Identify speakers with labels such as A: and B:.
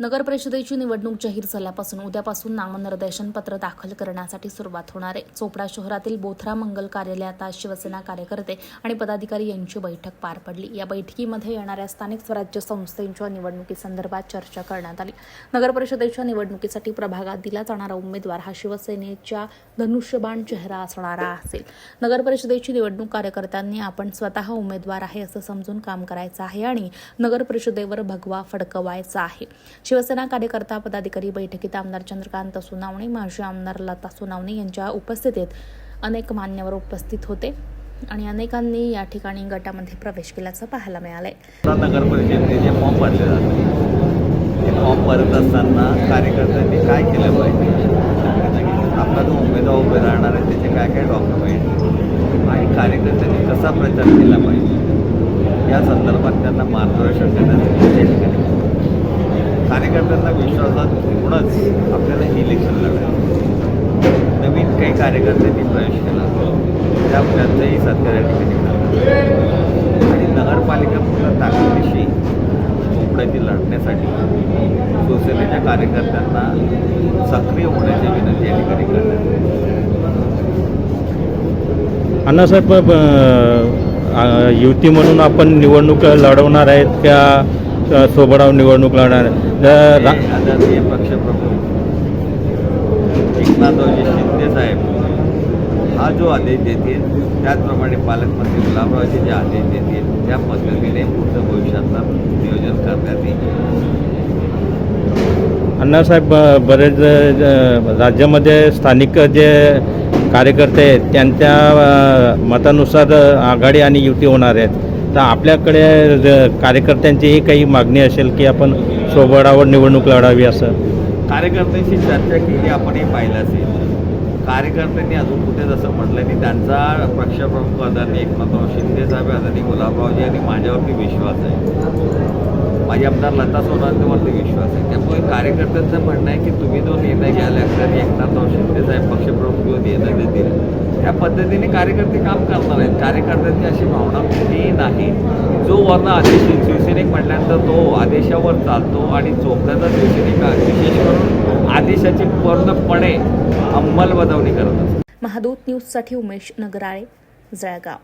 A: नगर परिषदेची निवडणूक जाहीर झाल्यापासून उद्यापासून नामनिर्देशन पत्र दाखल करण्यासाठी सुरुवात होणार आहे. चोपडा शहरातील बोथरा मंगल कार्यालयात आज शिवसेना कार्यकर्ते आणि पदाधिकारी यांची बैठक पार पडली. या बैठकीमध्ये येणाऱ्या स्थानिक स्वराज्य संस्थेच्या निवडणुकीसंदर्भात चर्चा करण्यात आली. नगर परिषदेच्या निवडणुकीसाठी प्रभागात दिला जाणारा उमेदवार हा शिवसेनेच्या धनुष्यबाण चेहरा असणारा असेल. नगर परिषदेची निवडणूक कार्यकर्त्यांनी आपण स्वतः उमेदवार आहे असं समजून काम करायचं आहे आणि नगर परिषदेवर भगवा फडकवायचा आहे. शिवसेना कार्यकर्ता पदाधिकारी बैठकीत आमदार चंद्रकांत सोनावणे माजी आमदार लता सोनावणे यांच्या उपस्थितीत अनेक मान्यवर उपस्थित होते आणि अनेकांनी या ठिकाणी गटामध्ये प्रवेश केल्याचं पाहायला मिळालंय.
B: नगर परिषदेने जे फॉर्म भरले जाते ते फॉर्म भरत असताना कार्यकर्त्यांनी काय केलं पाहिजे? आपला जो उमेदवार उभे राहणार आहे त्याचे काय काय डॉक्युमेंट आणि कार्यकर्त्यांनी कसा प्रचार केला पाहिजे? या संदर्भात त्यांना मार्गदर्शन करण्यासाठी त्या ठिकाणी कार्यकर्त्यांना विश्वासात घेऊनच आपल्याला हे इलेक्शन लढायचं नवीन काही कार्यकर्त्यांनी प्रवेश केला. त्या त्यांचंही सत्कार या ठिकाणी आणि नगरपालिका पूर्ण ताकदीशी चोपड्याची लढण्यासाठी शिवसेनेच्या कार्यकर्त्यांना सक्रिय होण्याची विनंती या ठिकाणी करण्यात येते.
C: अण्णासाहेब युती म्हणून आपण निवडणूक लढवणार आहेत त्या सोबडाव निवडणूक लढणार.
B: आदरणीय पक्षप्रमुख एकनाथरावजी शिंदे साहेब हा जो आदेश देतील त्याचप्रमाणे पालकमंत्री गुलाबरावजी जे आदेश देतील त्या पद्धतीने पुढचं भविष्यातलं नियोजन करण्यात येईल.
C: अण्णासाहेब बरेच राज्यामध्ये स्थानिक जे कार्यकर्ते आहेत त्यांच्या मतानुसार आघाडी आणि युती होणार आहेत. तर आपल्याकडे कार्यकर्त्यांची कार्यकर्त्यांचीही काही मागणी असेल की आपण सोबडावर निवडणूक लढावी असं?
B: कार्यकर्त्यांशी चर्चा केली आपण हे पाहिलं असेल. कार्यकर्त्यांनी अजून कुठे जसं म्हटलं नाही त्यांचा पक्षप्रमुख आदरणीय एकनाथराव शिंदे साहेब आदरणीय गुलाबरावजी आणि माझ्यावरती विश्वास आहे. माझे आमदार लता सोनावणेवरती विश्वास आहे. त्यामुळे कार्यकर्त्यांचं म्हणणं आहे की तुम्ही जो निर्णय घ्याल तर एकनाथराव शिंदे साहेब पक्षप्रमुख जो निर्णय देतील त्या पद्धतीने कार्यकर्ते काम करणार आहेत. कार्यकर्त्यांची अशी भावना होती नाही जो वर्ण आदेश येईल, शिवसैनिक म्हटल्यानंतर तो आदेशावर चालतो आणि चोपड्याचा शिवसैनिक विशेष करून आदेशाची पूर्णपणे अंमलबजावणी करत असतो.
A: महादूत न्यूजसाठी उमेश नगराळे जळगाव.